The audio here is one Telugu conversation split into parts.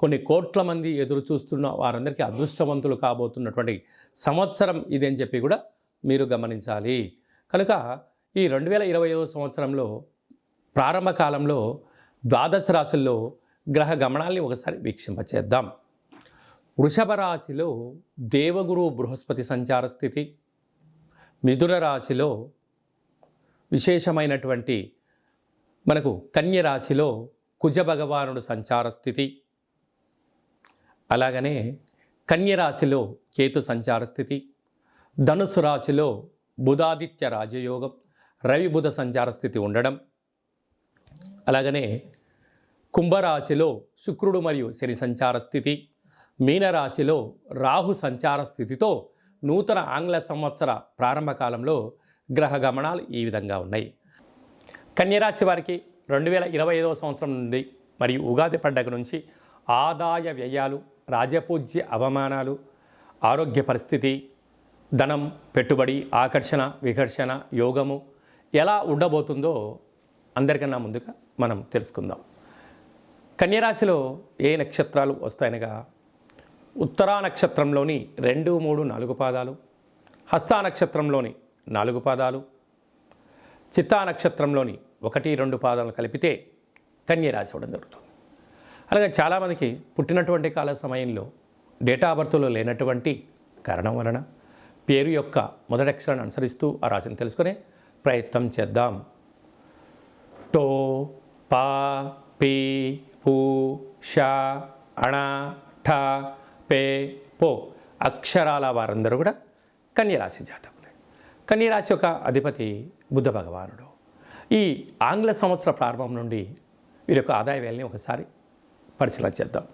కొన్ని కోట్ల మంది ఎదురు చూస్తున్న వారందరికీ అదృష్టవంతులు కాబోతున్నటువంటి సంవత్సరం ఇది అని చెప్పి కూడా మీరు గమనించాలి. కనుక ఈ రెండు వేల ఇరవై సంవత్సరంలో ప్రారంభ కాలంలో ద్వాదశ రాశుల్లో గ్రహ గమనాల్ని ఒకసారి వీక్షింపచేద్దాం. వృషభ రాశిలో దేవగురు బృహస్పతి సంచార స్థితి మిథున రాశిలో విశేషమైనటువంటి మనకు కన్య రాశిలో కుజ భగవానుడు సంచార స్థితి అలాగనే కన్యరాశిలో కేతు సంచార స్థితి ధనుసు రాశిలో బుధాదిత్య రాజయోగం రవి బుధ సంచార స్థితి ఉండడం. అలాగనే కుంభరాశిలో శుక్రుడు మరియు శని సంచార స్థితి మీనరాశిలో రాహు సంచార స్థితితో నూతన ఆంగ్ల సంవత్సర ప్రారంభ కాలంలో గ్రహ గమనాలు ఈ విధంగా ఉన్నాయి. కన్యరాశి వారికి రెండు వేల ఇరవై ఐదవ సంవత్సరం నుండి మరియు ఉగాది పండగ నుంచి ఆదాయ వ్యయాలు రాజపూజ్య అవమానాలు ఆరోగ్య పరిస్థితి ధనం పెట్టుబడి ఆకర్షణ వికర్షణ యోగము ఎలా ఉండబోతుందో అందరికన్నా ముందుగా మనం తెలుసుకుందాం. కన్యరాశిలో ఏ నక్షత్రాలు వస్తాయనగా ఉత్తరా నక్షత్రంలోని రెండు మూడు నాలుగు పాదాలు హస్తా నక్షత్రంలోని నాలుగు పాదాలు చిత్తా నక్షత్రంలోని ఒకటి రెండు పాదాలను కలిపితే కన్యరాశి రాశి జరుగుతుంది. అలాగే చాలామందికి పుట్టినటువంటి కాల సమయంలో డేటా బర్త్లో లేనటువంటి కారణం వలన పేరు యొక్క మొదటి అక్షరాన్ని అనుసరిస్తూ ఆ రాశిని తెలుసుకునే ప్రయత్నం చేద్దాం. టో పా పి పూ షా అణ ఠ పే పో అక్షరాల వారందరూ కూడా కన్యరాశి జాతకులే. కన్యరాశి యొక్క అధిపతి బుద్ధ భగవానుడు. ఈ ఆంగ్ల సంవత్సర ప్రారంభం నుండి వీరి యొక్క ఆదాయ వేలని ఒకసారి పరిశీలన చేద్దాం.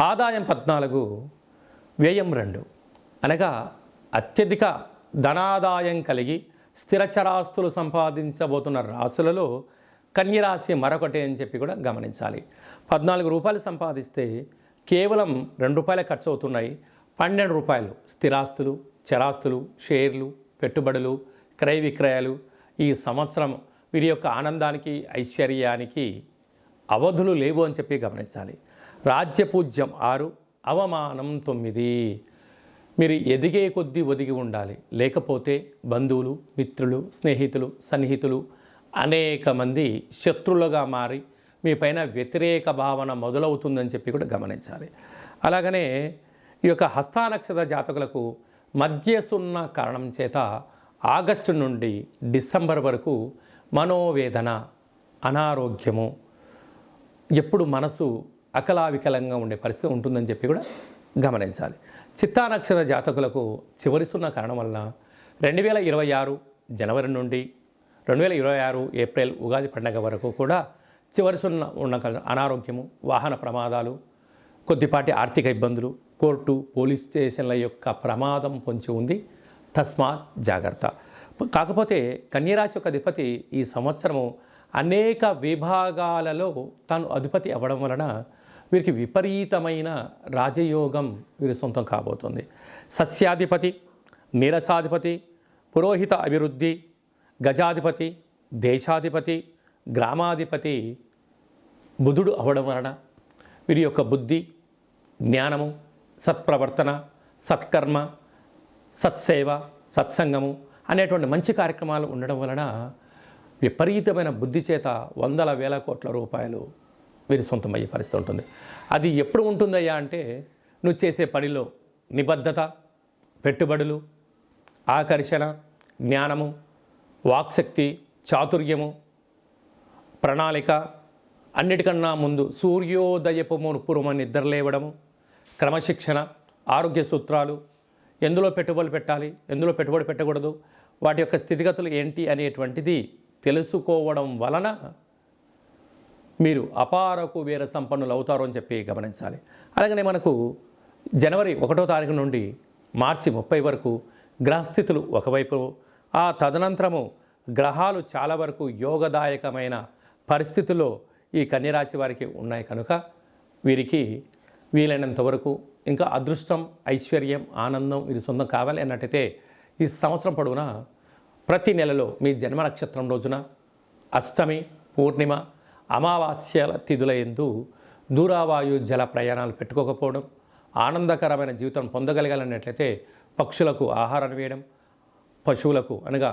ఆదాయం పద్నాలుగు వ్యయం రెండు. అనగా అత్యధిక ధనాదాయం కలిగి స్థిరచరాస్తులు సంపాదించబోతున్న రాశులలో కన్యరాశి మరొకటి అని చెప్పి కూడా గమనించాలి. పద్నాలుగు రూపాయలు సంపాదిస్తే కేవలం రెండు రూపాయలు ఖర్చు అవుతున్నాయి పన్నెండు రూపాయలు స్థిరాస్తులు చరాస్తులు షేర్లు పెట్టుబడులు క్రయ విక్రయాలు ఈ సంవత్సరం వీరి యొక్క ఆనందానికి ఐశ్వర్యానికి అవధులు లేవు అని చెప్పి గమనించాలి. రాజ్యపూజ్యం ఆరు అవమానం తొమ్మిది. మీరు ఎదిగే కొద్దీ ఒదిగి ఉండాలి. లేకపోతే బంధువులు మిత్రులు స్నేహితులు సన్నిహితులు అనేక మంది శత్రులుగా మారి మీ పైన వ్యతిరేక భావన మొదలవుతుందని చెప్పి కూడా గమనించాలి. అలాగనే ఈ యొక్క హస్తానక్షత జాతకులకు మధ్యసున్న కారణం చేత ఆగస్టు నుండి డిసెంబర్ వరకు మనోవేదన అనారోగ్యము ఎప్పుడు మనసు అకలావికలంగా ఉండే పరిస్థితి ఉంటుందని చెప్పి కూడా గమనించాలి. చిత్తానక్షత జాతకులకు చివరి సున్న కారణం వలన రెండు వేల ఇరవై ఆరు జనవరి నుండి రెండు వేల ఇరవై ఆరు ఏప్రిల్ ఉగాది పండగ వరకు కూడా చివరి సున్న ఉన్న అనారోగ్యము వాహన ప్రమాదాలు కొద్దిపాటి ఆర్థిక ఇబ్బందులు కోర్టు పోలీస్ స్టేషన్ల యొక్క ప్రమాదం పొంచి ఉంది. తస్మాత్ జాగ్రత్త. కాకపోతే కన్యరాశి యొక్క అధిపతి ఈ సంవత్సరము అనేక విభాగాలలో తాను అధిపతి అవ్వడం వలన వీరికి విపరీతమైన రాజయోగం వీరి సొంతం కాబోతుంది. సస్యాధిపతి నీరసాధిపతి పురోహిత అభివృద్ధి గజాధిపతి దేశాధిపతి గ్రామాధిపతి బుధుడు అవడం వలన వీరి యొక్క బుద్ధి జ్ఞానము సత్ప్రవర్తన సత్కర్మ సత్సేవ సత్సంగము అనేటువంటి మంచి కార్యక్రమాలు ఉండడం వలన విపరీతమైన బుద్ధి చేత వందల వేల కోట్ల రూపాయలు వీరి సొంతమయ్యే పరిస్థితి ఉంటుంది. అది ఎప్పుడు ఉంటుందయ్యా అంటే నువ్వు చేసే పనిలో నిబద్ధత పెట్టుబడులు ఆకర్షణ జ్ఞానము వాక్శక్తి చాతుర్యము ప్రణాళిక అన్నిటికన్నా ముందు సూర్యోదయపు పూర్వం నిద్రలేవడము క్రమశిక్షణ ఆరోగ్య సూత్రాలు ఎందులో పెట్టుబడులు పెట్టాలి ఎందులో పెట్టుబడి పెట్టకూడదు వాటి యొక్క స్థితిగతులు ఏంటి అనేటువంటిది తెలుసుకోవడం వలన మీరు అపారకు వేర సంపన్నులు అవుతారు అని చెప్పి గమనించాలి. అలాగనే మనకు జనవరి ఒకటో తారీఖు నుండి మార్చి ముప్పై వరకు గ్రహస్థితులు ఒకవైపు ఆ తదనంతరము గ్రహాలు చాలా వరకు యోగదాయకమైన పరిస్థితుల్లో ఈ కన్యరాశి వారికి ఉన్నాయి కనుక వీరికి వీలైనంత వరకు ఇంకా అదృష్టం ఐశ్వర్యం ఆనందం ఇది సొంతం కావాలి అన్నట్టయితే ఈ సంవత్సరం పొడవునా ప్రతి నెలలో మీ జన్మ నక్షత్రం రోజున అష్టమి పూర్ణిమ అమావాస్యల తిథుల ఎందు దూరావాయు జల ప్రయాణాలు పెట్టుకోకపోవడం ఆనందకరమైన జీవితం పొందగలగాలన్నట్లయితే పక్షులకు ఆహారాన్ని వేయడం పశువులకు అనగా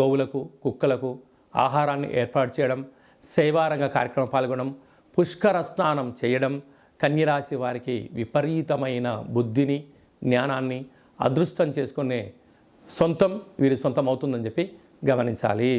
గోవులకు కుక్కలకు ఆహారాన్ని ఏర్పాటు చేయడం సేవారంగ కార్యక్రమం పాల్గొనడం పుష్కర స్నానం చేయడం కన్యరాశి వారికి విపరీతమైన బుద్ధిని జ్ఞానాన్ని అదృష్టం చేసుకునే సొంతం వీరి సొంతం అవుతుందని చెప్పి గమనించాలి.